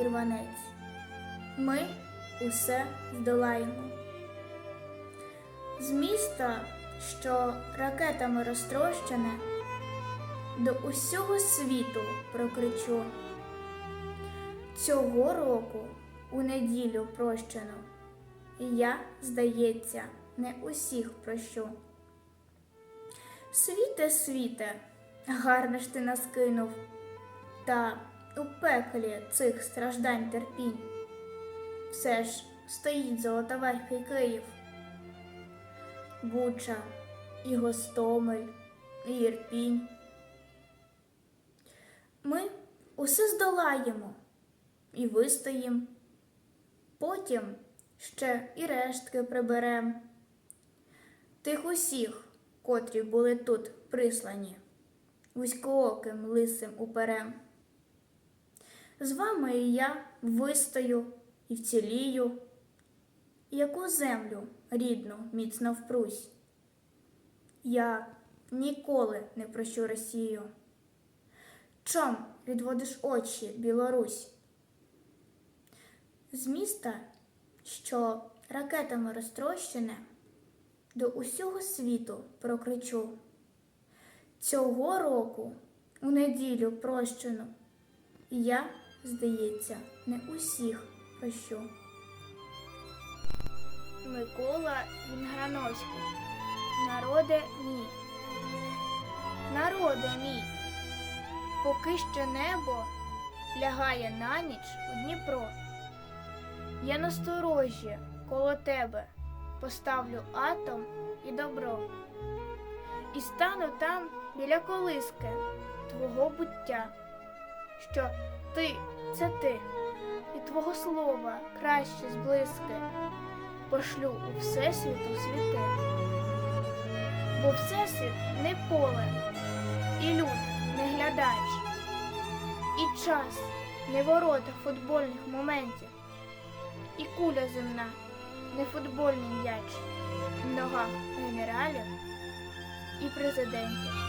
і рванець. Ми усе здолаємо. З міста, що ракетами розтрощене, до усього світу прокричу. Цього року у неділю прощено, і я, здається, не усіх прощу. Світе, світе, гарно ж ти нас кинув, та у пеклі цих страждань терпінь. Все ж стоїть золотоверхий Київ, Буча, і Гостомель, і Ірпінь. Ми усе здолаємо і вистоїм. Потім ще і рештки приберем. Тих усіх, котрі були тут прислані, вузькооким лисим уперем. З вами і я вистою і вцілію, яку землю рідну міцно впрусь. Я ніколи не прощу Росію. Чом відводиш очі, Білорусь? З міста, що ракетами розтрощене, до усього світу прокричу. Цього року у неділю прощену, я, здається, не усіх прощу. Микола Вінграновський. Народе мій. Народе мій. Поки ще небо лягає на ніч у Дніпро. Я насторожі коло тебе поставлю атом і добро. І стану там біля колиски твого буття, що ти це ти, і твого слова краще зблиски пошлю у всесвіту світи. Бо всесвіт не поле, і люд не глядач, і час не ворота футбольних моментів, і куля земна не футбольний м'яч в ногах генералів і президентів.